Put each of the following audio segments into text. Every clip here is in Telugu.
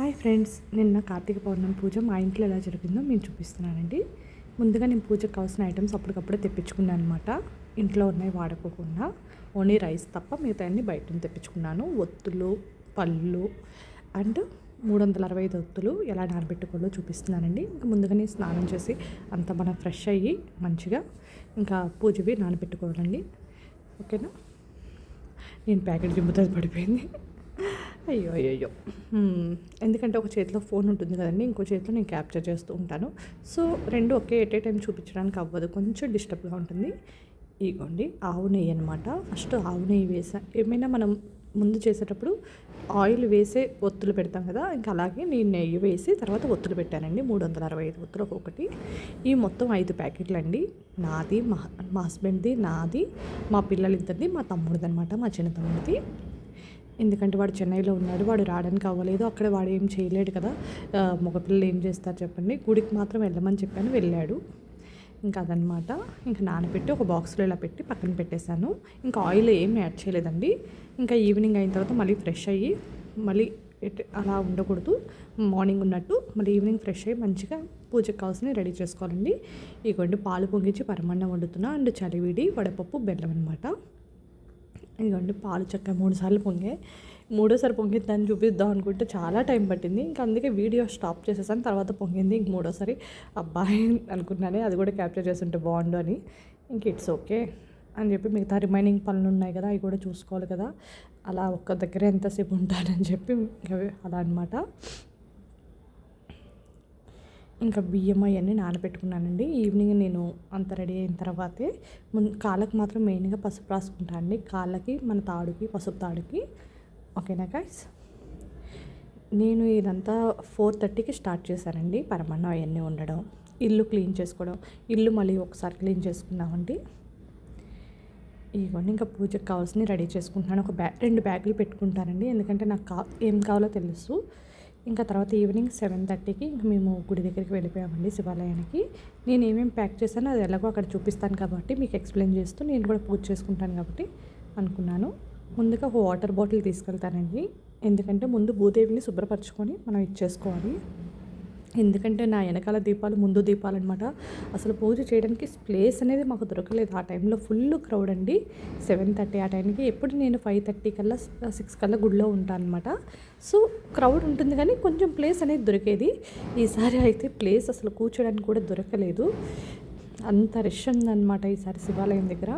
హాయ్ ఫ్రెండ్స్ నిన్న కార్తీక పౌర్ణమి పూజ మా ఇంట్లో ఎలా జరిగిందో నేను చూపిస్తున్నానండి. ముందుగా నేను పూజకు కావాల్సిన ఐటమ్స్ అప్పటికప్పుడే తెప్పించుకున్నాను అనమాట ఇంట్లో ఉన్నాయి వాడుకోకుండా. ఓన్లీ రైస్ తప్ప మిగతా అన్ని బయట నుంచి తెప్పించుకున్నాను. ఒత్తులు పళ్ళు అండ్ మూడు వందల అరవై ఐదు ఒత్తులు ఎలా నానబెట్టుకోవాలో చూపిస్తున్నానండి. ఇంకా ముందుగానే స్నానం చేసి అంతా మనం ఫ్రెష్ అయ్యి మంచిగా ఇంకా పూజవి నానబెట్టుకోవాలండి. ఓకేనా నేను ప్యాకెట్ జిమ్ముతో పడిపోయింది. అయ్యో అయ్యో. ఎందుకంటే ఒక చేతిలో ఫోన్ ఉంటుంది కదండి ఇంకో చేతిలో నేను క్యాప్చర్ చేస్తూ ఉంటాను. సో రెండు ఒకే ఎట్ ఏ టైం చూపించడానికి అవ్వదు. కొంచెం డిస్టర్బ్గా ఉంటుంది. ఇగోండి ఆవు నెయ్యి అనమాట ఫస్ట్ ఆవు నెయ్యి వేసా. ఏమైనా మనం ముందు చేసేటప్పుడు ఆయిల్ వేసే ఒత్తులు పెడతాం కదా ఇంకా అలాగే నేను నెయ్యి వేసి తర్వాత ఒత్తులు పెట్టానండి. మూడు వందల అరవై ఐదు ఒత్తులు ఒక్కొక్కటి. ఈ మొత్తం ఐదు ప్యాకెట్లు అండి నాది మా మా హస్బెండ్ది నాది మా పిల్లలిద్దరిది మా తమ్ముడిది అనమాట మా చిన్న తమ్ముడిది ఎందుకంటే వాడు చెన్నైలో ఉన్నాడు వాడు రావడానికి అవ్వలేదు అక్కడ వాడు ఏం చేయలేడు కదా. మగపిల్లలు ఏం చేస్తారు చెప్పండి. గుడికి మాత్రం వెళ్ళమని చెప్పాను వెళ్ళాడు. ఇంకా అదనమాట. ఇంకా నానబెట్టి ఒక బాక్స్లో ఇలా పెట్టి పక్కన పెట్టేశాను. ఇంకా ఆయిల్ ఏం యాడ్ చేయలేదండి. ఇంకా ఈవినింగ్ అయిన తర్వాత మళ్ళీ ఫ్రెష్ అయ్యి మళ్ళీ ఎట్- అలా ఉండకూడదు. మార్నింగ్ ఉన్నట్టు మళ్ళీ ఈవినింగ్ ఫ్రెష్ అయ్యి మంచిగా పూజకు కావాల్సినవి రెడీ చేసుకోవాలండి. ఇగోండి పాలు పొంగించి పరమాన్నం వండుతున్నా. అండ్ చలివిడి వడపప్పు బెల్లం అనమాట ఇదిగోండి పాలు చక్క మూడు సార్లు పొంగే మూడోసారి పొంగిద్దాన్ని చూపిద్దాం అనుకుంటే చాలా టైం పట్టింది. ఇంకా అందుకే వీడియో స్టాప్ చేసేసాను తర్వాత పొంగింది ఇంక మూడోసారి. అబ్బాయి అనుకున్నానే అది కూడా క్యాప్చర్ చేస్తుంటే బాగుండు అని. ఇంక ఇట్స్ ఓకే అని చెప్పి మిగతా రిమైనింగ్ పనులు ఉన్నాయి కదా అవి కూడా చూసుకోవాలి కదా. అలా ఒక్క దగ్గర ఎంతసేపు ఉంటానని చెప్పి ఇంకా అలా అనమాట ఇంకా బియ్యం అవన్నీ నానబెట్టుకున్నానండి. ఈవినింగ్ నేను అంత రెడీ అయిన తర్వాతే ముందు కాళ్ళకి మాత్రం మెయిన్గా పసుపు రాసుకుంటాను అండి. కాళ్ళకి మన తాడుకి పసుపు తాడుకి. ఓకేనా గైస్ నేను ఇదంతా ఫోర్ థర్టీకి స్టార్ట్ చేశానండి. పరమాన్నం అవన్నీ ఉండడం ఇల్లు క్లీన్ చేసుకోవడం ఇల్లు మళ్ళీ ఒకసారి క్లీన్ చేసుకున్నామండి ఇవన్నీ ఇంకా పూజకు కావాల్సినవి రెడీ చేసుకుంటున్నాను. ఒక బ్యాగ్ రెండు బ్యాగులు పెట్టుకుంటానండి. ఎందుకంటే నాకు కా ఏం కావాలో తెలుసు. ఇంకా తర్వాత ఈవినింగ్ సెవెన్ థర్టీకి ఇంకా మేము గుడి దగ్గరికి వెళ్ళిపోయామండి శివాలయానికి. నేను ఏమేమి ప్యాక్ చేశానో అది ఎలాగో అక్కడ చూపిస్తాను కాబట్టి మీకు ఎక్స్ప్లెయిన్ చేస్తూ నేను కూడా పూజ చేసుకుంటాను కాబట్టి అనుకున్నాను. ముందుగా ఒక వాటర్ బాటిల్ తీసుకెళ్తానండి. ఎందుకంటే ముందు భూదేవిని శుభ్రపరచుకొని మనం ఇచ్చేసుకోవాలి ఎందుకంటే నా వెనకాల దీపాలు ముందు దీపాలు అనమాట అసలు పూజ చేయడానికి ప్లేస్ అనేది మాకు దొరకలేదు. ఆ టైంలో ఫుల్ క్రౌడ్ అండి. సెవెన్ థర్టీ ఆ టైంకి ఎప్పుడు నేను ఫైవ్ థర్టీ కల్లా సిక్స్ కల్లా గుడిలో ఉంటాను అనమాట సో క్రౌడ్ ఉంటుంది కానీ కొంచెం ప్లేస్ అనేది దొరికేది. ఈసారి అయితే ప్లేస్ అసలు కూర్చోడానికి కూడా దొరకలేదు. అంత రష్ ఉందన్నమాట ఈసారి శివాలయం దగ్గర.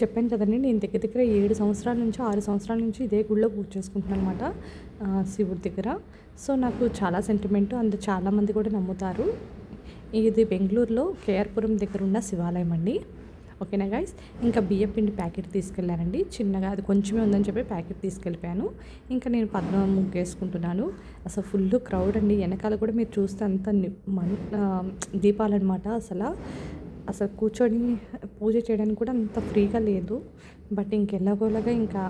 చెప్పాను కదండి నేను దగ్గర దగ్గర ఏడు సంవత్సరాల నుంచి ఆరు సంవత్సరాల నుంచి ఇదే గుడిలో పూజ చేసుకుంటున్నాను అనమాట శివుడి దగ్గర. సో నాకు చాలా సెంటిమెంట్ అందు చాలామంది కూడా నమ్ముతారు. ఇది బెంగళూరులో కేఆర్పురం దగ్గర ఉన్న శివాలయం అండి. ఓకేనా గైస్ ఇంకా బియ్యం పిండి ప్యాకెట్ తీసుకెళ్ళానండి. చిన్నగా అది కొంచెమే ఉందని చెప్పి ప్యాకెట్ తీసుకెళ్ళిపోయాను. ఇంకా నేను పద్మ ముగ్గేసుకుంటున్నాను. అసలు ఫుల్ క్రౌడ్ అండి. వెనకాల కూడా మీరు చూస్తే అంత ని- మన్ దీపాలన్నమాట అసలు. అసలు కూర్చొని పూజ చేయడానికి కూడా అంత ఫ్రీగా లేదు. బట్ ఇంకెలాగోలాగా ఇంకా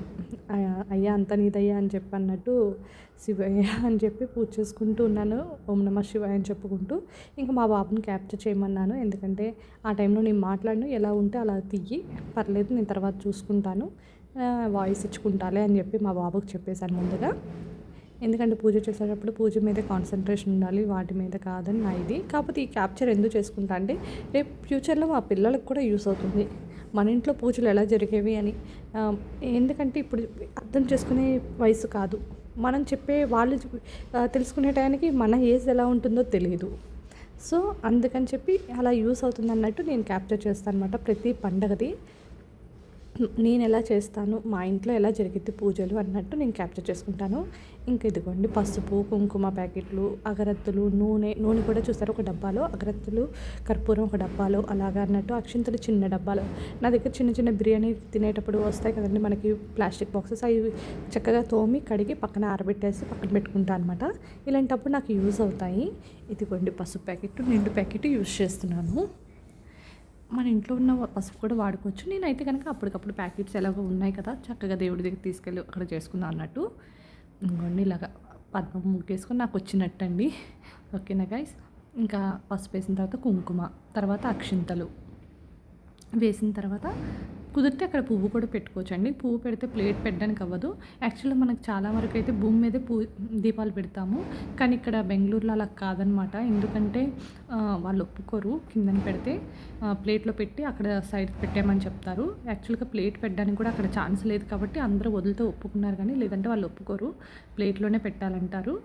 అయ్యా అంత నీదయ్యా అని చెప్పి అన్నట్టు శివయ్య అని చెప్పి పూజ చేసుకుంటూ ఉన్నాను. ఓం నమ శివాయ అని చెప్పుకుంటూ ఇంకా మా బాబుని క్యాప్చర్ చేయమన్నాను. ఎందుకంటే ఆ టైంలో నేను మాట్లాడను. ఎలా ఉంటే అలా తీయి పర్లేదు నేను తర్వాత చూసుకుంటాను. వాయిస్ ఇచ్చుకుంటాలే అని చెప్పి మా బాబుకి చెప్పేశాను ముందుగా. ఎందుకంటే పూజ చేసేటప్పుడు పూజ మీద కాన్సన్ట్రేషన్ ఉండాలి వాటి మీద కాదని నా ఇది. కాకపోతే ఈ క్యాప్చర్ ఎందుకు చేసుకుంటా అంటే రేపు ఫ్యూచర్లో మా పిల్లలకు కూడా యూస్ అవుతుంది. మన ఇంట్లో పూజలు ఎలా జరిగేవి అని. ఎందుకంటే ఇప్పుడు అర్థం చేసుకునే వయసు కాదు. మనం చెప్పే వాళ్ళు తెలుసుకునే టైంకి మన ఏజ్ ఎలా ఉంటుందో తెలియదు సో అందుకని చెప్పి అలా యూస్ అవుతుంది అన్నట్టు నేను క్యాప్చర్ చేస్తాను అనమాట ప్రతి పండగది. నేను ఎలా చేస్తాను? మా ఇంట్లో ఎలా జరిగింది పూజలు అన్నట్టు నేను క్యాప్చర్ చేసుకుంటాను. ఇంకా ఇదిగోండి పసుపు కుంకుమ ప్యాకెట్లు అగరత్తులు నూనె నూనె కూడా చూస్తారు ఒక డబ్బాలో. అగరత్తులు కర్పూరం ఒక డబ్బాలో. అలాగా అన్నట్టు అక్షింతలు చిన్న డబ్బాలో. నా దగ్గర చిన్న చిన్న బిర్యానీ తినేటప్పుడు వస్తాయి కదండి మనకి ప్లాస్టిక్ బాక్సెస్ అవి చక్కగా తోమి కడిగి పక్కన ఆరబెట్టేసి పక్కన పెట్టుకుంటాను అనమాట ఇలాంటప్పుడు నాకు యూజ్ అవుతాయి. ఇదిగోండి పసుపు ప్యాకెట్ నిండు ప్యాకెట్ యూజ్ చేస్తున్నాను. మన ఇంట్లో ఉన్న పసుపు కూడా వాడుకోవచ్చు. నేనైతే కనుక అప్పటికప్పుడు ప్యాకెట్స్ ఎలాగో ఉన్నాయి కదా చక్కగా దేవుడి దగ్గర తీసుకెళ్ళి అక్కడ చేసుకుందాం అన్నట్టు. ఇంకోండి ఇలాగా పద్మం ముగ్గేసుకొని నాకు వచ్చినట్టు అండి ఓకేనా గైస్ ఇంకా పసుపు వేసిన తర్వాత కుంకుమ తర్వాత అక్షింతలు. వేసిన తర్వాత కుదిరితే అక్కడ పువ్వు కూడా పెట్టుకోవచ్చు అండి పువ్వు పెడితే ప్లేట్ పెట్టడానికి అవ్వదు. యాక్చువల్గా మనకు చాలా వరకు అయితే భూమి మీదే పూ దీపాలు పెడతాము. కానీ ఇక్కడ బెంగళూరులో అలా కాదనమాట. ఎందుకంటే వాళ్ళు ఒప్పుకోరు కిందన పెడితే. ప్లేట్లో పెట్టి అక్కడ సైడ్ పెట్టామని చెప్తారు. యాక్చువల్గా ప్లేట్ పెట్టడానికి కూడా అక్కడ ఛాన్స్ లేదు కాబట్టి అందరూ వదిలితే ఒప్పుకున్నారు కానీ లేదంటే వాళ్ళు ఒప్పుకోరు. ప్లేట్లోనే పెట్టాలంటారు.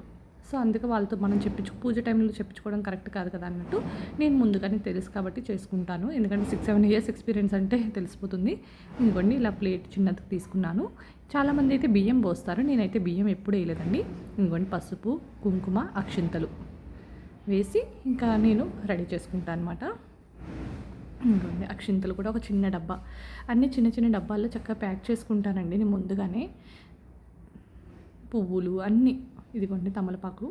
సో అందుకే వాళ్ళతో మనం చెప్పించు పూజ టైంలో చెప్పించుకోవడం కరెక్ట్ కాదు కదా అన్నట్టు నేను ముందుగానే తెలుసు కాబట్టి చేసుకుంటాను. ఎందుకంటే సిక్స్ సెవెన్ ఇయర్స్ ఎక్స్పీరియన్స్ అంటే తెలిసిపోతుంది. ఇంకోండి ఇలా ప్లేట్ చిన్నది తీసుకున్నాను. చాలామంది అయితే బియ్యం పోస్తారు. నేనైతే బియ్యం ఎప్పుడు వేయలేదండి. ఇంకోండి పసుపు కుంకుమ అక్షింతలు వేసి ఇంకా నేను రెడీ చేసుకుంటాను అనమాట ఇంకోండి అక్షింతలు కూడా ఒక చిన్న డబ్బా. అన్ని చిన్న చిన్న డబ్బాల్లో చక్కగా ప్యాక్ చేసుకుంటానండి నేను ముందుగానే. పువ్వులు అన్నీ ఇదిగోండి తమలపాకు.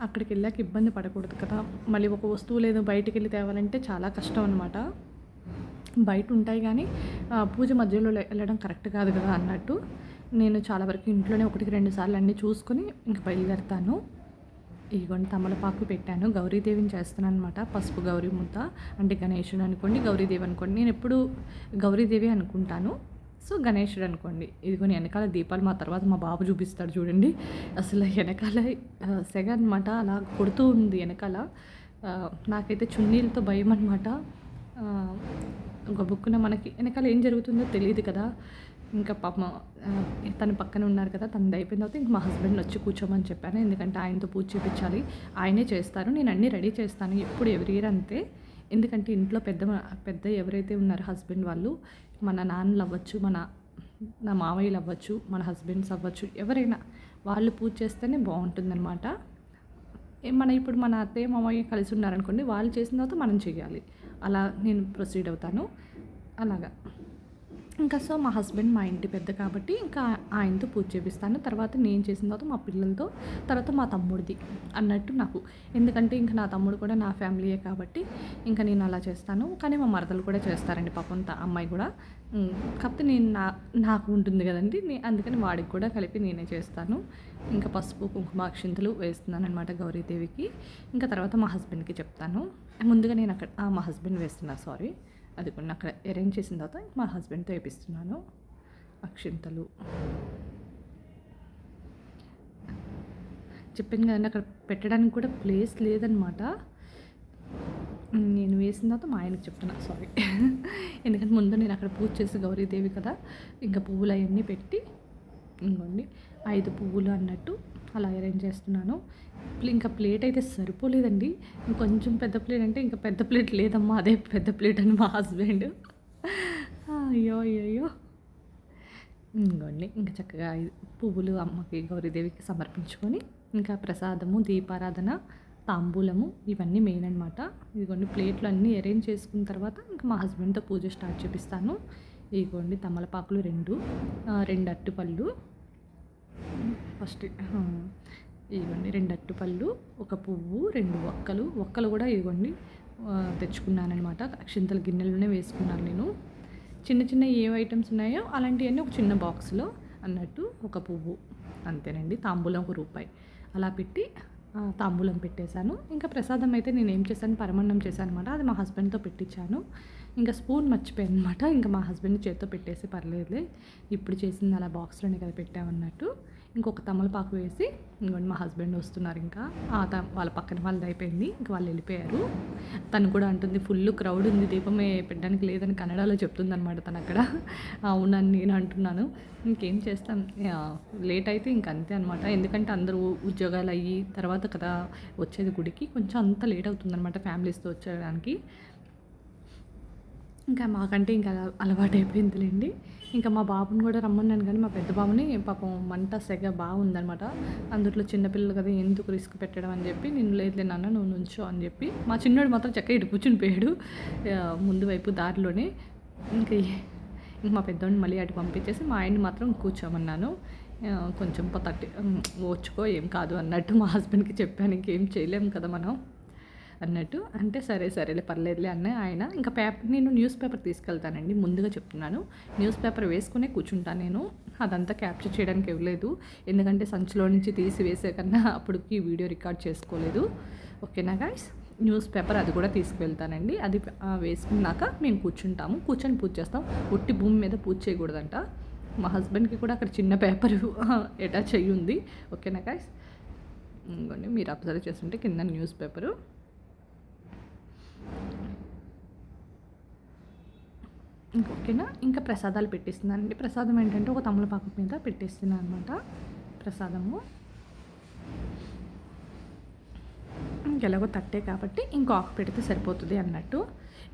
అక్కడికి వెళ్ళాక ఇబ్బంది పడకూడదు కదా. మళ్ళీ ఒక వస్తువు లేదు బయటికి వెళ్ళి తేవాలంటే చాలా కష్టం అనమాట బయట ఉంటాయి కానీ ఆ, పూజ మధ్యలో వెళ్ళడం కరెక్ట్ కాదు కదా అన్నట్టు. నేను చాలా వరకు ఇంట్లోనే ఒకటికి రెండు సార్లు అన్నీ చూసుకొని ఇంక బయలుదేరుతాను. ఇదిగోండి తమలపాకు పెట్టాను. గౌరీదేవిని చేస్తున్నాను అనమాట పసుపు గౌరీ ముద్ద. అంటే గణేశుడు అనుకోండి గౌరీదేవి అనుకోండి. నేను ఎప్పుడు గౌరీదేవి అనుకుంటాను. సో గణేషుడు అనుకోండి ఇదిగోని వెనకాల దీపాలు మా తర్వాత మా బాబు చూపిస్తాడు చూడండి. అసలు వెనకాల సెగ అనమాట అలా కొడుతూ ఉంది వెనకాల. నాకైతే చున్నీలతో భయం అనమాట ఒక బుక్కున మనకి వెనకాల ఏం జరుగుతుందో తెలియదు కదా. ఇంకా పాప తన పక్కన ఉన్నారు కదా తనది అయిపోయిన తర్వాత ఇంక మా హస్బెండ్ వచ్చి కూర్చోమని చెప్పాను. ఎందుకంటే ఆయనతో పూజ చేయించాలి ఆయనే చేస్తారు. నేను అన్నీ రెడీ చేస్తాను. ఎప్పుడు ఎవరి ఇయర్ అంతే. ఎందుకంటే ఇంట్లో పెద్ద పెద్ద ఎవరైతే ఉన్నారో హస్బెండ్ వాళ్ళు మన నాన్నలు అవ్వచ్చు మన నా మావయ్యలు అవ్వచ్చు మన హస్బెండ్స్ అవ్వచ్చు ఎవరైనా వాళ్ళు పూజ చేస్తేనే బాగుంటుందన్నమాట. ఏ- మన ఇప్పుడు మన అత్తయ్య మామయ్య కలిసి ఉన్నారనుకోండి వాళ్ళు చేసిన తర్వాత మనం చేయాలి అలా నేను ప్రొసీడ్ అవుతాను. అలాగా. ఇంకా సో మా హస్బెండ్ మా ఇంటి పెద్ద కాబట్టి ఇంకా ఆయనతో పూజ చేపిస్తాను. తర్వాత నేను చేసిన తర్వాత మా పిల్లలతో తర్వాత మా తమ్ముడిది అన్నట్టు నాకు. ఎందుకంటే ఇంకా నా తమ్ముడు కూడా నా ఫ్యామిలీయే కాబట్టి ఇంకా నేను అలా చేస్తాను. కానీ మా మరదలు కూడా చేస్తారండి పాపం త- అమ్మాయి కూడా. కాకపోతే నేను నా నాకు ఉంటుంది కదండి. అందుకని వాడికి కూడా కలిపి నేనే చేస్తాను. ఇంకా పసుపు కుంకుమ అక్షింతలు వేస్తున్నాను అనమాట గౌరీదేవికి. ఇంకా తర్వాత మా హస్బెండ్కి చెప్తాను. ముందుగా నేను అక్కడ ఆ, మా హస్బెండ్ వేస్తున్నా సారీ. అది కూడా అక్కడ అరేంజ్ చేసిన తర్వాత మా హస్బెండ్తో వేపిస్తున్నాను. అక్షింతలు. చెప్పాను కదండి అక్కడ పెట్టడానికి కూడా ప్లేస్ లేదనమాట నేను వేసిన తర్వాత మా ఆయనకు చెప్తున్నా సారీ ఎందుకంటే ముందు నేను అక్కడ పూజ చేసి గౌరీదేవి కదా ఇంకా పువ్వులు అవన్నీ పెట్టి ఇంకోండి ఐదు పువ్వులు అన్నట్టు అలా అరేంజ్ చేస్తున్నాను. ఇంకా ప్లేట్ అయితే సరిపోలేదండి. ఇంకొంచెం పెద్ద ప్లేట్ అంటే ఇంకా పెద్ద ప్లేట్ లేదమ్మా అదే పెద్ద ప్లేట్ అని మా హస్బెండ్ అయ్యో అయ్యో ఇంకోండి ఇంకా చక్కగా పువ్వులు అమ్మకి గౌరీదేవికి సమర్పించుకొని ఇంకా ప్రసాదము దీపారాధన తాంబూలము ఇవన్నీ మెయిన్ అనమాట ఇదిగోండి ప్లేట్లు అన్నీ అరేంజ్ చేసుకున్న తర్వాత ఇంకా మా హస్బెండ్తో పూజ స్టార్ట్ చేపిస్తాను. ఇదిగోండి తమలపాకులు రెండు రెండు అట్టుపళ్ళు ఫస్ట్ ఆ, ఇదిగోండి రెండు అట్టుపళ్ళు ఒక పువ్వు రెండు ఒక్కలు. ఒక్కలు కూడా ఇదిగోండి తెచ్చుకున్నానమాట అక్షింతల గిన్నెలోనే వేసుకున్నాను నేను. చిన్న చిన్న ఏ ఐటమ్స్ ఉన్నాయో అలాంటివన్నీ ఒక చిన్న బాక్స్లో అన్నట్టు ఒక పువ్వు. అంతేనండి తాంబూలం ఒక రూపాయి. అలా పెట్టి తాంబూలం పెట్టేశాను. ఇంకా ప్రసాదం అయితే నేను ఏం చేశాను పరమన్నం చేశాను అనమాట అది మా హస్బెండ్తో పెట్టించాను ఇంకా స్పూన్ మర్చిపోయాను అనమాట ఇంకా మా హస్బెండ్ చేత్తో పెట్టేసి పర్లేదులే ఇప్పుడు చేసింది అలా బాక్స్లోనే కదా పెట్టామన్నట్టు. ఇంకొక తమలపాకు వేసి ఇంకోటి మా హస్బెండ్ వస్తున్నారు ఇంకా. ఆ త- వాళ్ళ పక్కన వాళ్ళది అయిపోయింది. ఇంకా వాళ్ళు వెళ్ళిపోయారు. తను కూడా అంటుంది ఫుల్ క్రౌడ్ ఉంది. దీపమే పెట్టడానికి లేదని కన్నడలో చెప్తుంది అనమాట తను అక్కడ. అవునని నేను అంటున్నాను. ఇంకేం చేస్తాం? లేట్ అయితే ఇంక అంతే అనమాట ఎందుకంటే అందరూ ఉద్యోగాలు అయ్యి తర్వాత కదా వచ్చేది గుడికి. కొంచెం అంత లేట్ అవుతుంది అనమాట ఫ్యామిలీస్తో వచ్చేయడానికి. ఇంకా మాకంటే ఇంకా అలవాటు అయిపోయిందిలేండి ఇంకా మా బాబుని కూడా రమ్మన్నాను కానీ మా పెద్ద బాబుని పాపం మంట సెగ బాగుందనమాట. అందులో చిన్నపిల్లలు కదా ఎందుకు రిస్క్ పెట్టడం అని చెప్పి నేను లేదులే నాన్న నువ్వు నుంచో అని చెప్పి. మా చిన్నోడు మాత్రం చక్కగా ఇటు కూర్చుని పోయాడు ముందు వైపు దారిలోనే. ఇంకా ఇంక మా పెద్దోడిని మళ్ళీ అటు పంపించేసి మా ఆయన్ని మాత్రం కూర్చోమన్నాను. కొంచెం తట్టి ఓచుకో ఏం కాదు అన్నట్టు మా హస్బెండ్కి చెప్పాను ఇంకేం చేయలేము కదా మనం. అన్నట్టు. అంటే సరే సరేలే పర్లేదులే అన్న ఆయన. ఇంకా పేపర్ నేను న్యూస్ పేపర్ తీసుకెళ్తానండి ముందుగా చెప్తున్నాను. న్యూస్ పేపర్ వేసుకునే కూర్చుంటాను నేను. అదంతా క్యాప్చర్ చేయడానికి ఇవ్వలేదు. ఎందుకంటే సంచిలో నుంచి తీసి వేసే కన్నా అప్పటికి వీడియో రికార్డ్ చేసుకోలేదు. ఓకేనా గాయస్? న్యూస్ పేపర్ అది కూడా తీసుకువెళ్తానండి అది వేసుకున్నాక మేము కూర్చుంటాము. కూర్చొని పూజ చేస్తాం. ఒట్టి భూమి మీద పూజ చేయకూడదంట. మా హస్బెండ్కి కూడా అక్కడ చిన్న పేపర్ అటాచ్ అయ్యి ఉంది. ఓకేనా గాయస్? ఇంకోండి మీరు అబ్జర్వ్ చేస్తుంటే కింద న్యూస్ పేపరు. ఇంకొకేనా? ఇంకా ప్రసాదాలు పెట్టిస్తున్నానండి. ప్రసాదం ఏంటంటే ఒక తమలపాకు మీద పెట్టేస్తున్నాను అనమాట ప్రసాదము. ఇంకెలాగో తట్టే కాబట్టి ఇంకో ఆకు పెడితే సరిపోతుంది అన్నట్టు.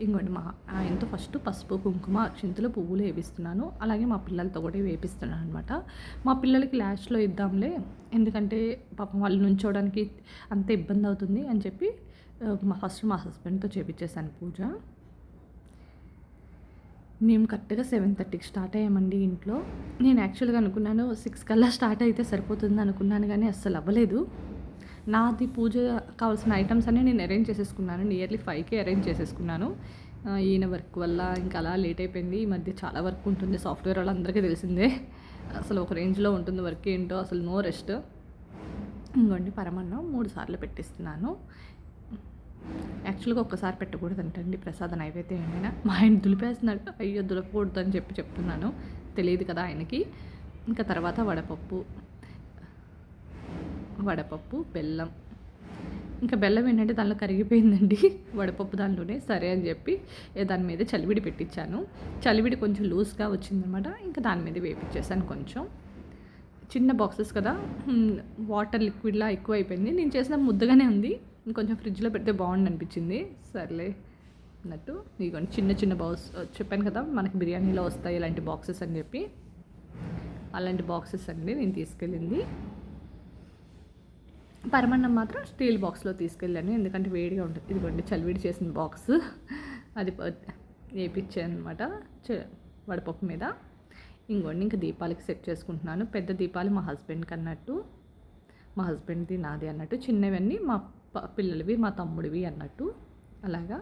ఇంకోటి మా ఆయనతో ఫస్ట్ పసుపు కుంకుమ చింతలు పువ్వులు వేపిస్తున్నాను. అలాగే మా పిల్లలతో కూడా వేపిస్తున్నాను అనమాట మా పిల్లలకి లాస్ట్లో ఇద్దాంలే. ఎందుకంటే పాపం వాళ్ళు నుంచోవడానికి అంత ఇబ్బంది అవుతుంది అని చెప్పి ఫస్ట్ మా హస్బెండ్తో చేపించేశాను పూజ. మేము కరెక్ట్గా సెవెన్ థర్టీకి స్టార్ట్ అయ్యామండి ఇంట్లో. నేను యాక్చువల్గా అనుకున్నాను సిక్స్ కల్లా స్టార్ట్ అయితే సరిపోతుంది అనుకున్నాను కానీ అస్సలు అవ్వలేదు. నాది పూజ కావాల్సిన ఐటమ్స్ అన్నీ నేను అరేంజ్ చేసేసుకున్నాను. నియర్లీ ఫైవ్కి అరేంజ్ చేసేసుకున్నాను. ఈయన వర్క్ వల్ల ఇంకా అలా లేట్ అయిపోయింది. ఈ మధ్య చాలా వర్క్ ఉంటుంది. సాఫ్ట్వేర్ వాళ్ళందరికీ తెలిసిందే. అసలు ఒక రేంజ్లో ఉంటుంది వర్క్ ఏంటో అసలు నో రెస్ట్. ఇంకోండి పరమన్నం మూడు సార్లు పెట్టిస్తున్నాను. యాక్చువల్గా ఒక్కసారి పెట్టకూడదంటండి ప్రసాద నైవేద్యం ఏమైనా. మా ఆయన దులిపేస్తున్నాడు. అయ్యో దులపకూడదు అని చెప్పి చెప్తున్నాను. తెలియదు కదా ఆయనకి. ఇంకా తర్వాత వడపప్పు వడపప్పు బెల్లం. ఇంకా బెల్లం ఏంటంటే దానిలో కరిగిపోయిందండి. వడపప్పు దానిలోనే సరే అని చెప్పి దాని మీద చలివిడి పెట్టించాను. చలివిడి కొంచెం లూజ్గా వచ్చిందనమాట. ఇంకా దాని మీద వేపించేసాను కొంచెం. చిన్న బాక్సెస్ కదా. వాటర్ లిక్విడ్లా ఎక్కువ అయిపోయింది నేను చేసిన ముద్దగానే ఉంది. ఇంకొంచెం ఫ్రిడ్జ్లో పెడితే బాగుండి అనిపించింది సర్లే అన్నట్టు. ఇదిగోండి చిన్న చిన్న బాక్స్ చెప్పాను కదా మనకి బిర్యానీలో వస్తాయి ఇలాంటి బాక్సెస్ అని చెప్పి. అలాంటి బాక్సెస్ అండి నేను తీసుకెళ్ళింది. పరమన్నం మాత్రం స్టీల్ బాక్స్లో తీసుకెళ్ళాను. ఎందుకంటే వేడిగా ఉంటుంది. ఇదిగోండి చలివిడి చేసిన బాక్స్. అది వేపించాను అనమాట వడపప్పు మీద. ఇంకోండి ఇంకా దీపాలకి సెట్ చేసుకుంటున్నాను. పెద్ద దీపాలు మా హస్బెండ్కి అన్నట్టు. మా హస్బెండ్ది నాది అన్నట్టు. చిన్నవన్నీ మా పిల్లలవి మా తమ్ముడివి అన్నట్టు. అలాగా.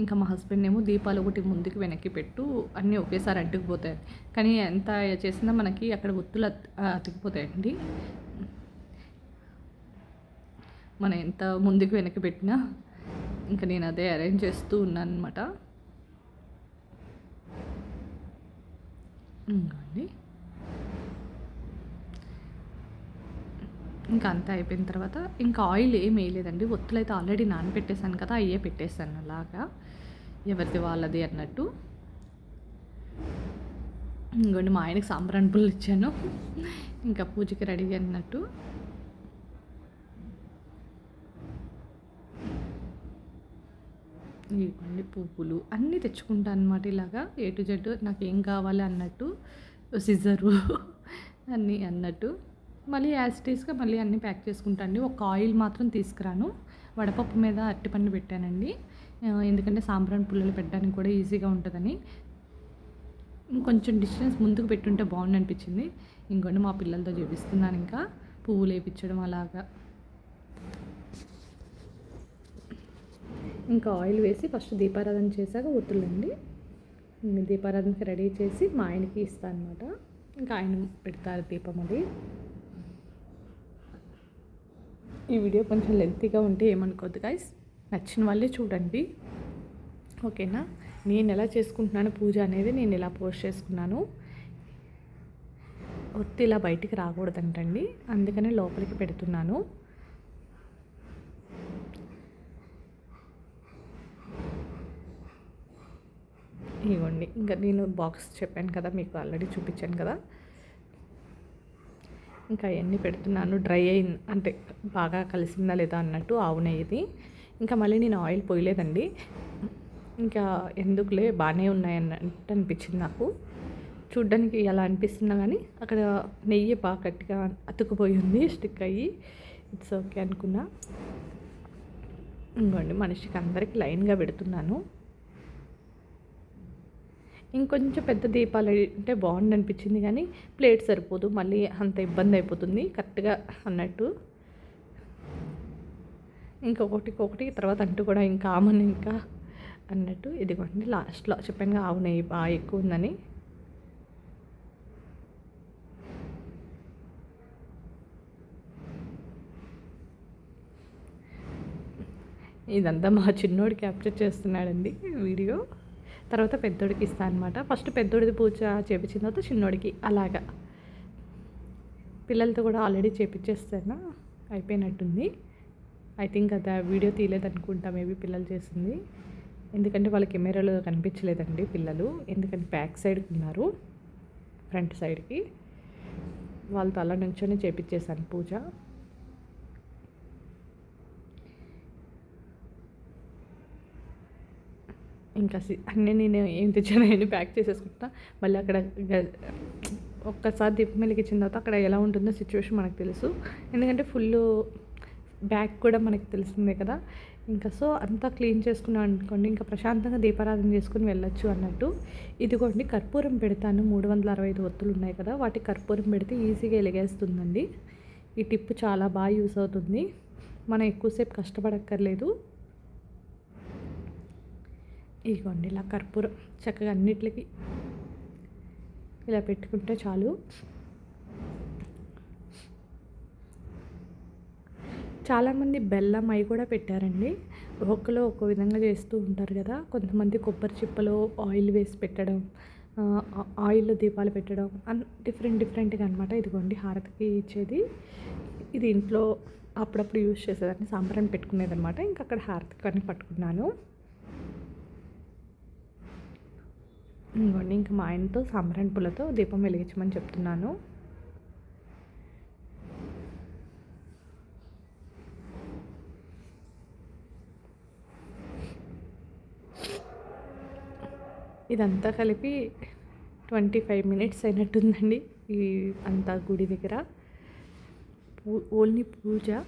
ఇంకా మా హస్బెండ్ ఏమో దీపాలు ఒకటి ముందుకు వెనక్కి పెట్టు అన్నీ ఒకేసారి అంటుకుపోతాయి కానీ ఎంత చేసినా మనకి అక్కడ ఒత్తులు అతికిపోతాయండి. మనం ఎంత ముందుకు వెనక్కి పెట్టినా ఇంకా నేను అదే అరేంజ్ చేస్తూ ఉన్నాను అనమాట అండి ఇంకా అంతా అయిపోయిన తర్వాత ఇంకా ఆయిల్ ఏం వేయలేదండి. ఒత్తులు అయితే ఆల్రెడీ నానబెట్టేశాను కదా అయ్యే పెట్టేశాను అలాగా. ఎవరిది వాళ్ళది అన్నట్టు. ఇంకోండి మా ఆయనకి సాంబ్రాన్ పుల్లు ఇచ్చాను. ఇంకా పూజకి రెడీ అన్నట్టు. ఇవ్వండి పువ్వులు. అన్నీ తెచ్చుకుంటాను అనమాట ఇలాగా. ఏ టు జెడ్ నాకు ఏం కావాలి అన్నట్టు. సిజరు అన్నీ అన్నట్టు. మళ్ళీ యాజిటీస్గా మళ్ళీ అన్నీ ప్యాక్ చేసుకుంటాను ఒక ఆయిల్ మాత్రం తీసుకురాను. వడపప్పు మీద అరటిపండు పెట్టానండి. ఎందుకంటే సాంబ్రాన్ పుల్లలు పెట్టడానికి కూడా ఈజీగా ఉంటుందని. కొంచెం డిస్టెన్స్ ముందుకు పెట్టుంటే బాగుంది అనిపించింది. ఇంకోటి మా పిల్లలతో చూపిస్తున్నాను ఇంకా. పువ్వులు వేయించడం అలాగా. ఇంకా ఆయిల్ వేసి ఫస్ట్ దీపారాధన చేశాక ఒత్తులండి. దీపారాధనకి రెడీ చేసి మా ఆయనకి ఇస్తాను అనమాట ఇంకా ఆయన పెడతారు దీపం అది. ఈ వీడియో కొంచెం లెంతీగా ఉంటే ఏమనుకోద్దు గాయస్ నచ్చిన వాళ్ళే చూడండి. ఓకేనా? నేను ఎలా చేసుకుంటున్నాను పూజ అనేది నేను ఇలా పోస్ట్ చేసుకున్నాను. ఒత్తి ఇలా బయటికి రాకూడదంటండి. అందుకనే లోపలికి పెడుతున్నాను. ఇవ్వండి ఇంకా నేను బాక్స్ చెప్పాను కదా మీకు ఆల్రెడీ చూపించాను కదా. ఇంకా అవన్నీ పెడుతున్నాను డ్రై అయింది అంటే బాగా కలిసిందా లేదా అన్నట్టు ఆవు నెయ్యిది. ఇంకా మళ్ళీ నేను ఆయిల్ పోయలేదండి. ఇంకా ఎందుకులే బాగానే ఉన్నాయి అన్నట్టు అనిపించింది నాకు. చూడ్డానికి ఎలా అనిపిస్తున్నా కానీ అక్కడ నెయ్యి బాగా గట్టిగా అతుకుపోయి ఉంది స్టిక్ అయ్యి. ఇట్స్ ఓకే అనుకున్నా. ఇంకోండి మనిషికి అందరికి లైన్గా పెడుతున్నాను. ఇంకొంచెం పెద్ద దీపాలు అంటే బాగుంది అనిపించింది కానీ ప్లేట్ సరిపోదు మళ్ళీ అంత ఇబ్బంది అయిపోతుంది కరెక్ట్గా అన్నట్టు. ఇంకొకటి ఒకటి తర్వాత అంటూ కూడా ఇంకా ఆమెను ఇంకా అన్నట్టు. ఇదిగోండి లాస్ట్లో చెప్పాను ఆవు నెయ్యి బాగా ఎక్కువ ఉందని. ఇదంతా మా చిన్నోడు క్యాప్చర్ చేస్తున్నాడండి వీడియో. తర్వాత పెద్దోడికి ఇస్తాను అనమాట ఫస్ట్ పెద్దోడిది పూజ చేపించిన తర్వాత చిన్నోడికి అలాగా. పిల్లలతో కూడా ఆల్రెడీ చేపించేస్తాను. అయిపోయినట్టుంది. ఐ థింక్ అది వీడియో తీయలేదనుకుంటా మేబీ పిల్లలు చేసింది ఎందుకంటే వాళ్ళ కెమెరాలో కనిపించలేదండి పిల్లలు. ఎందుకంటే బ్యాక్ సైడ్కి ఉన్నారు ఫ్రంట్ సైడ్కి. వాళ్ళతో అలా నుంచొని చేపించేశాను పూజ. ఇంకా సి- అన్నీ నేను ఏం తెచ్చానో అన్నీ ప్యాక్ చేసేసుకుంటా. మళ్ళీ అక్కడ ఒక్కసారి దీపం వెలిగించిన తర్వాత అక్కడ ఎలా ఉంటుందో సిచ్యువేషన్ మనకు తెలుసు. ఎందుకంటే ఫుల్ బ్యాగ్ కూడా మనకు తెలిసిందే కదా. ఇంకా సో అంతా క్లీన్ చేసుకున్నాం అనుకోండి ఇంకా ప్రశాంతంగా దీపారాధన చేసుకుని వెళ్ళొచ్చు అన్నట్టు. ఇదిగోండి కర్పూరం పెడతాను. మూడు వందల అరవై ఐదు ఒత్తులు ఉన్నాయి కదా. వాటి కర్పూరం పెడితే ఈజీగా ఎలిగేస్తుందండి ఈ టిప్ చాలా బాగా యూస్ అవుతుంది. మనం ఎక్కువసేపు కష్టపడక్కర్లేదు. ఇదిగోండి ఇలా కర్పూరం చక్కగా అన్నిటికి ఇలా పెట్టుకుంటే చాలు. చాలామంది బెల్లం అవి కూడా పెట్టారండి. ఒక్కలో ఒక్కో విధంగా చేస్తూ ఉంటారు కదా. కొంతమంది కొబ్బరి చిప్పలో ఆయిల్ వేసి పెట్టడం ఆయిల్లో దీపాలు పెట్టడం అన్ డిఫరెంట్ డిఫరెంట్గా అనమాట ఇదిగోండి హారతికి ఇచ్చేది. ఇది ఇంట్లో అప్పుడప్పుడు యూజ్ చేసేదాన్ని. సాంబ్రాన్ని పెట్టుకునేది అనమాట ఇంకా అక్కడ హారతి కానీ పట్టుకున్నాను. ఇవ్వండి ఇంకా మా ఆయనతో సాంబ్రాణి పూలతో దీపం వెలిగించమని చెప్తున్నాను. ఇదంతా కలిపి ట్వంటీ ఫైవ్ మినిట్స్ అయినట్టుందండి ఈ అంతా గుడి దగ్గర. పూ ఓన్లీ పూజ.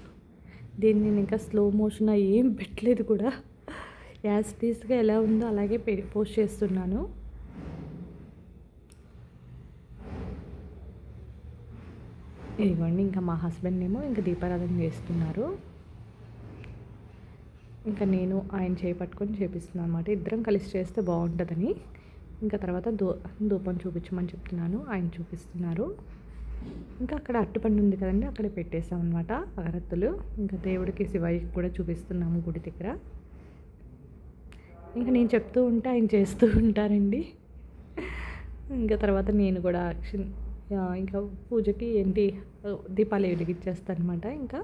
దీన్ని నేను ఇంకా స్లో మోషన్ ఏం పెట్టలేదు కూడా. యాజ్ టీస్గా ఎలా ఉందో అలాగే పె- పోస్ట్ చేస్తున్నాను. ఇవ్వండి ఇంకా మా హస్బెండ్ ఏమో ఇంకా దీపారాధన చేస్తున్నారు. ఇంకా నేను ఆయన చేపట్టుకొని చేపిస్తున్నాను అనమాట ఇద్దరం కలిసి చేస్తే బాగుంటుందని. ఇంకా తర్వాత దూ ధూపం చూపించమని చెప్తున్నాను. ఆయన చూపిస్తున్నారు. ఇంకా అక్కడ అట్టుపండు ఉంది కదండి అక్కడ పెట్టేసాం అనమాట అగరత్తులు. ఇంకా దేవుడికి శివయ్యకి కూడా చూపిస్తున్నాము గుడి దగ్గర. ఇంకా నేను చెప్తూ ఉంటే ఆయన చేస్తూ ఉంటారండి. ఇంకా తర్వాత నేను కూడా యాక్షన్ ఇంకా పూజకి ఏంటి? దీపాలు వెలిగించేస్తాను అనమాట ఇంకా?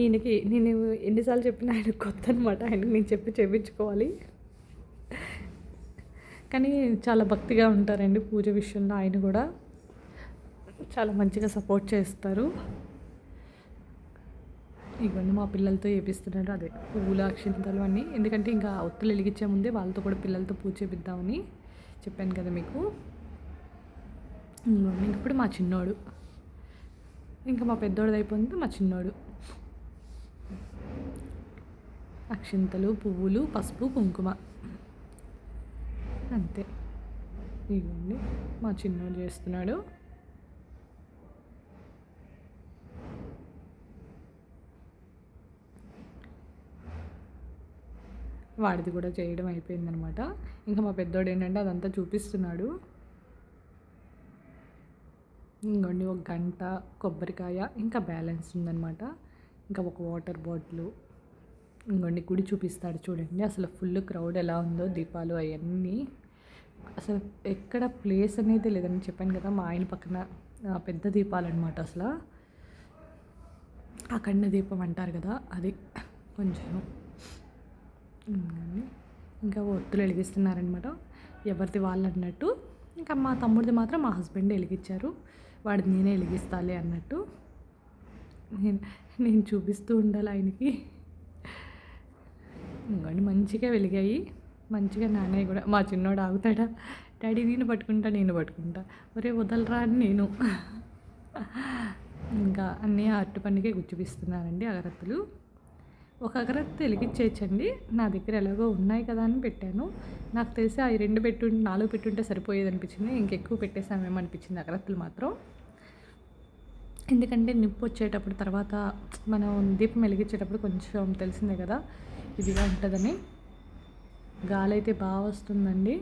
ఈయనకి నేను ఎన్నిసార్లు చెప్పినా ఆయన కొత్త అనమాట ఆయనకి నేను చెప్పి చేయించుకోవాలి కానీ చాలా భక్తిగా ఉంటారండి పూజ విషయంలో ఆయన కూడా. చాలా మంచిగా సపోర్ట్ చేస్తారు. ఇవన్నీ మా పిల్లలతో చేపిస్తున్నారు. అదే పువ్వులు అక్షింతలు అన్నీ. ఎందుకంటే ఇంకా ఒత్తులు వెలిగించే ముందే వాళ్ళతో కూడా పిల్లలతో పూజ చేపిద్దామని చెప్పాను కదా మీకు. ఇప్పుడు మా చిన్నోడు. ఇంకా మా పెద్దోడిది అయిపోయింది మా చిన్నోడు. అక్షింతలు పువ్వులు పసుపు కుంకుమ. అంతే. ఇదిగోండి మా చిన్నోడు చేస్తున్నాడు. వాడిది కూడా చేయడం అయిపోయిందనమాట. ఇంకా మా పెద్దోడు ఏంటంటే అదంతా చూపిస్తున్నాడు. ఇంకోండి ఒక గంట కొబ్బరికాయ ఇంకా బ్యాలెన్స్ ఉందనమాట. ఇంకా ఒక వాటర్ బాటిల్. ఇంకోండి గుడి చూపిస్తాడు చూడండి. అసలు ఫుల్ క్రౌడ్ ఎలా ఉందో దీపాలు అవన్నీ. అసలు ఎక్కడ ప్లేస్ అనేది లేదని చెప్పాను కదా మా ఆయన పక్కన పెద్ద దీపాలు అనమాట అసలు అఖండ దీపం అంటారు కదా అది కొంచెం ఇంకా ఒత్తులు వెలిగిస్తున్నారనమాట ఎవరిది వాళ్ళు అన్నట్టు ఇంకా మా తమ్ముడిది మాత్రం మా హస్బెండ్ వెలిగించారు. వాడిది నేనే వెలిగిస్తాలే అన్నట్టు. నేను నేను చూపిస్తూ ఉండాలి ఆయనకి. ఇంకోండి మంచిగా వెలిగాయి. మంచిగా నాన్నయ్య కూడా మా చిన్నోడు ఆగుతాడా? డాడీ నేను పట్టుకుంటా నేను పట్టుకుంటా. ఒరే వదలరా అని నేను. ఇంకా అన్నీ అట్టు పండుగే గుచ్చిపిస్తున్నానండి అగరత్తులు. ఒక అగరత్తు వెలిగించేయచ్చండి. నా దగ్గర ఎలాగో ఉన్నాయి కదా అని పెట్టాను. నాకు తెలిసి ఆ రెండు పెట్టు నాలుగు పెట్టుంటే సరిపోయేది అనిపించింది ఇంకెక్కువ పెట్టేసామేమో అనిపించింది అగరత్తులు మాత్రం. ఎందుకంటే నిప్పు వచ్చేటప్పుడు తర్వాత మనం దీపం వెలిగించేటప్పుడు కొంచెం తెలిసిందే కదా ఇదిగా ఉంటుందని. గాలి అయితే బాగా వస్తుందండి.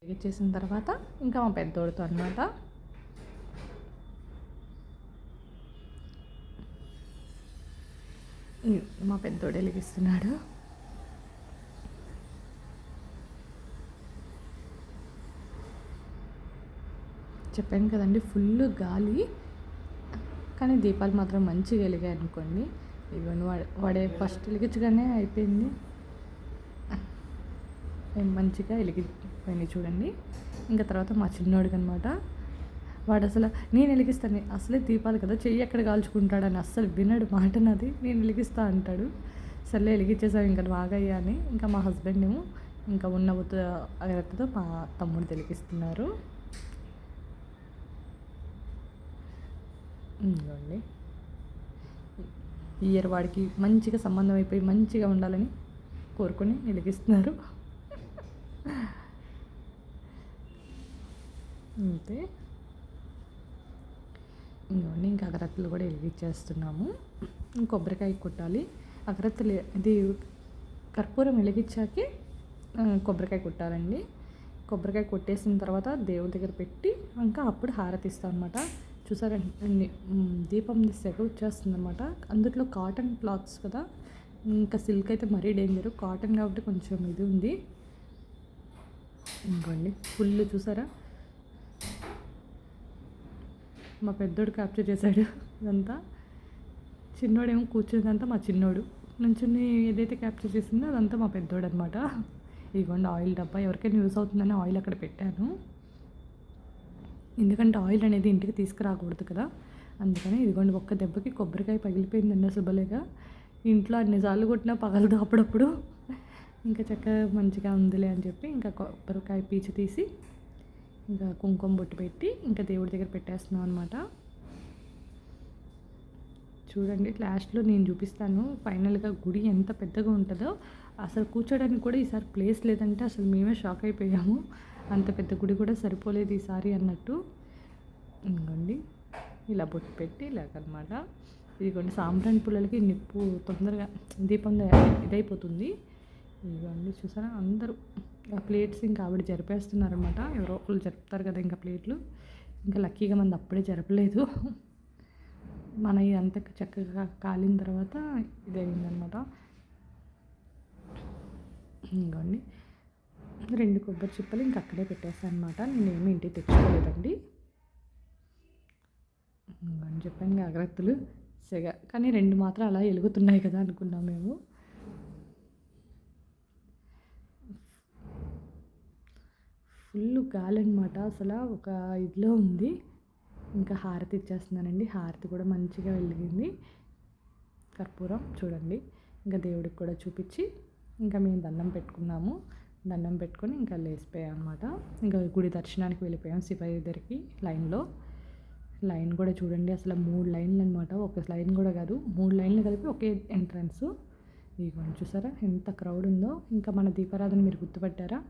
వెలిగించేసిన తర్వాత ఇంకా మా పెద్దోడితో అనమాట మా పెద్దోడు వెలిగిస్తున్నాడు. చెప్పాను కదండి ఫుల్ గాలి. కానీ దీపాలు మాత్రం మంచిగా వెలిగాయి అనుకోండి. వాడే వాడే ఫస్ట్ వెలిగించగానే అయిపోయింది. మంచిగా వెలిగిపోయినాయి చూడండి. ఇంకా తర్వాత మా చిన్నోడికి అనమాట వాడు అసలు నేను వెలిగిస్తాను. అసలే దీపాలు కదా చెయ్యి ఎక్కడ కాల్చుకుంటాడని అస్సలు వినడు మాట నాది నేను వెలిగిస్తా అంటాడు. సర్లే వెలిగించేసాం ఇంకా బాగయ్యా అని. ఇంకా మా హస్బెండ్ ఏమో ఇంకా ఉన్న అగరత్తతో మా తమ్ముడు తెలిగిస్తున్నారు ఇంకోండి ఇయర్ వాడికి మంచిగా సంబంధం అయిపోయి మంచిగా ఉండాలని కోరుకొని వెలిగిస్తున్నారు. అంతే. ఇంకోండి ఇంకా అగరత్తులు కూడా వెలిగించేస్తున్నాము. కొబ్బరికాయ కొట్టాలి. అగరత్తులు ఇది కర్పూరం వెలిగించాకే కొబ్బరికాయ కొట్టాలండి. కొబ్బరికాయ కొట్టేసిన తర్వాత దేవుడి దగ్గర పెట్టి ఇంకా అప్పుడు హారతి ఇస్తాం అనమాట చూసారండి దీపం సెగ వచ్చేస్తుంది అనమాట అందులో కాటన్ క్లాత్స్ కదా. ఇంకా సిల్క్ అయితే మరీ డేంజర్ కాటన్ కాబట్టి కొంచెం ఇది ఉంది. ఇంకోండి ఫుల్ చూసారా? మా పెద్దోడు క్యాప్చర్ చేశాడు ఇదంతా. చిన్నోడేమో కూర్చున్నదంతా మా చిన్నోడు. నుంచుని ఏదైతే క్యాప్చర్ చేసిందో అదంతా మా పెద్దోడు అనమాట ఇదిగోండి ఆయిల్ డబ్బా. ఎవరికైనా యూస్ అవుతుందని ఆయిల్ అక్కడ పెట్టాను. ఎందుకంటే ఆయిల్ అనేది ఇంటికి తీసుకురాకూడదు కదా. అందుకని ఇదిగోండి ఒక్క దెబ్బకి కొబ్బరికాయ పగిలిపోయిందండి శుభలేగా ఇంట్లో అన్నిసార్లు కొట్టినా పగలదు అప్పుడప్పుడు ఇంకా చక్కగా మంచిగా ఉందిలే అని చెప్పి ఇంకా కొబ్బరికాయ పీచు తీసి ఇంకా కుంకుమ బొట్టు పెట్టి ఇంకా దేవుడి దగ్గర పెట్టేస్తున్నాం అనమాట చూడండి లాస్ట్లో నేను చూపిస్తాను. ఫైనల్గా గుడి ఎంత పెద్దగా ఉంటుందో. అసలు కూర్చోడానికి కూడా ఈసారి ప్లేస్ లేదంటే అసలు మేమే షాక్ అయిపోయాము. అంత పెద్ద గుడి కూడా సరిపోలేదు ఈసారి అన్నట్టు. ఇంకోండి ఇలా బొట్టు పెట్టి ఇలాగనమాట. ఇదిగోండి సాంబ్రాణి పుల్లలకి నిప్పు తొందరగా దీపం ఇదైపోతుంది. ఇదిగోండి చూసారా? అందరూ ఆ ప్లేట్స్ ఇంకా ఆవిడ జరిపేస్తున్నారనమాట ఎవరో ఒకళ్ళు జరుపుతారు కదా ఇంకా ప్లేట్లు. ఇంకా లక్కీగా మంది అప్పుడే జరపలేదు. మన ఇదంతా చక్కగా కాలిన తర్వాత ఇదైందనమాట ఇంకోండి. రెండు కొబ్బరి చిప్పలు ఇంక అక్కడే పెట్టేస్తాను అనమాట నేనేమి ఇంటికి తెచ్చుకోలేదండి. అని చెప్పాను జాగ్రత్తలు. సెగ కానీ రెండు మాత్రం అలా వెలుగుతున్నాయి కదా అనుకున్నాం మేము. ఫుల్ గాలి అనమాట అసలు ఒక ఇదిలో ఉంది. ఇంకా హారతి ఇచ్చేస్తున్నానండి. హారతి కూడా మంచిగా వెలిగింది. కర్పూరం చూడండి. ఇంకా దేవుడికి కూడా చూపించి ఇంకా మేము దండం పెట్టుకున్నాము. దండం పెట్టుకొని ఇంకా లేచిపోయాం అనమాట ఇంకా గుడి దర్శనానికి వెళ్ళిపోయాం శివయ్య దగ్గరికి లైన్లో. లైన్ కూడా చూడండి. అసలు మూడు లైన్లు అనమాట ఒక లైన్ కూడా కాదు. మూడు లైన్లు కలిపి ఒకే ఎంట్రన్స్. ఇదిగోండి చూసారా? ఎంత క్రౌడ్ ఉందో. ఇంకా మన దీపారాధన మీరు గుర్తుపట్టారా?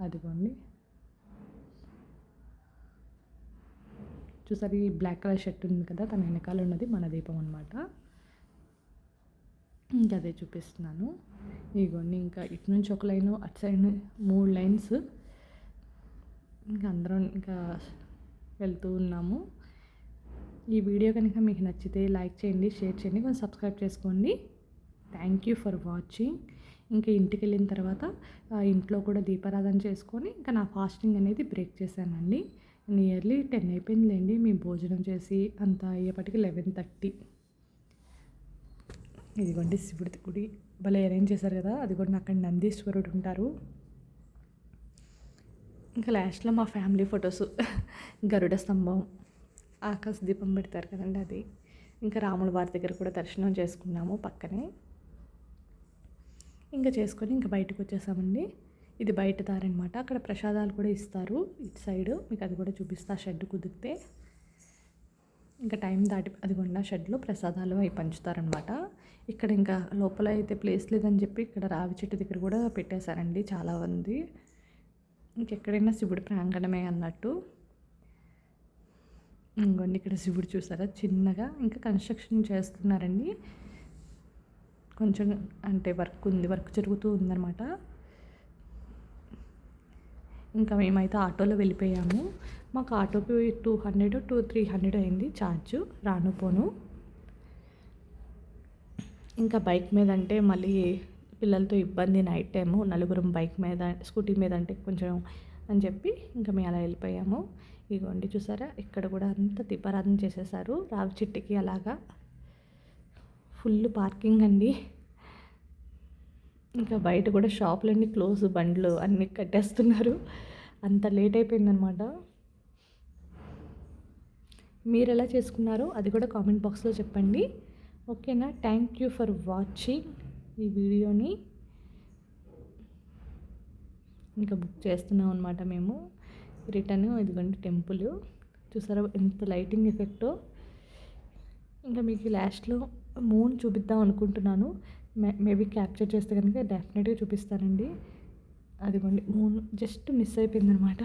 అదిగోండి. చూసారు ఈ బ్లాక్ కలర్ షర్ట్ ఉంది కదా తన వెనకాల ఉన్నది మన దీపం అనమాట ఇంకా అదే చూపిస్తున్నాను. ఇదిగోండి ఇంకా ఇటు నుంచి ఒక లైన్ అటు సైడ్ మూడు లైన్స్. ఇంకా అందరం ఇంకా వెళ్తూ ఉన్నాము. ఈ వీడియో కనుక మీకు నచ్చితే లైక్ చేయండి షేర్ చేయండి కొంచెం సబ్స్క్రైబ్ చేసుకోండి. థ్యాంక్ యూ ఫర్ వాచింగ్ ఇంకా ఇంటికి వెళ్ళిన తర్వాత ఇంట్లో కూడా దీపారాధన చేసుకొని ఇంకా నా ఫాస్టింగ్ అనేది బ్రేక్ చేశానండి. నియర్లీ టెన్ అయిపోయిందిలేండి. మేము భోజనం చేసి అంత అయ్యేపటికి లెవెన్ థర్టీ. ఇదిగోండి శివుడి గుడి. భలే అరేంజ్ చేశారు కదా. అది కూడా అక్కడ నందీశ్వరుడు ఉంటారు. ఇంకా లాస్ట్లో మా ఫ్యామిలీ ఫొటోస్ గరుడ స్తంభం. ఆకాశ దీపం పెడతారు కదండి అది. ఇంకా రాముల వారి దగ్గర కూడా దర్శనం చేసుకున్నాము పక్కనే. ఇంకా చేసుకొని ఇంకా బయటకు వచ్చేసామండి. ఇది బయట దారనమాట అక్కడ ప్రసాదాలు కూడా ఇస్తారు. ఇటు సైడ్ మీకు అది కూడా చూపిస్తా. షెడ్ కుదిరితే ఇంకా టైం దాటి అదిగొండ షెడ్లో ప్రసాదాలు అవి పంచుతారనమాట ఇక్కడ ఇంకా లోపల అయితే ప్లేస్ లేదని చెప్పి ఇక్కడ రావి చెట్టు దగ్గర కూడా పెట్టేశారండి చాలా మంది ఇంకెక్కడైనా శివుడు ప్రాంగణమే అన్నట్టు. ఇంకోండి ఇక్కడ శివుడు చూసారా? చిన్నగా ఇంకా కన్స్ట్రక్షన్ చేస్తున్నారండి. కొంచెం అంటే వర్క్ ఉంది వర్క్ జరుగుతూ ఉందన్నమాట. ఇంకా మేమైతే ఆటోలో వెళ్ళిపోయాము. మాకు ఆటోకి two hundred two three hundred అయింది ఛార్జ్. రాను పోను. ఇంకా బైక్ మీద అంటే మళ్ళీ పిల్లలతో ఇబ్బంది నైట్ టైము. నలుగురం బైక్ మీద స్కూటీ మీద అంటే కొంచెం అని చెప్పి ఇంకా మేము అలా వెళ్ళిపోయాము. ఇగోండి చూసారా? ఇక్కడ కూడా అంతా దీపారాధన చేసేసారు. రావి చెట్టుకి అలాగా. ఫుల్ పార్కింగ్ అండి. ఇంకా బయట కూడా షాపులన్నీ క్లోజ్ బండ్లు అన్నీ కట్టేస్తున్నారు. అంత లేట్ అయిపోయిందనమాట మీరు ఎలా చేసుకున్నారో అది కూడా కామెంట్ బాక్స్లో చెప్పండి. ఓకేనా? థ్యాంక్ యూ ఫర్ వాచింగ్ ఈ వీడియోని. ఇంకా బుక్ చేస్తున్నాం అనమాట మేము. రిటర్న్ ఇదిగోండి టెంపుల్. చూసారా ఎంత లైటింగ్ ఎఫెక్టో. ఇంకా మీకు లాస్ట్లో మూన్ చూపిద్దాం అనుకుంటున్నాను. మేబీ క్యాప్చర్ చేస్తే కనుక డెఫినెట్గా చూపిస్తానండి. అదిగోండి మూన్ జస్ట్ మిస్ అయిపోయింది అనమాట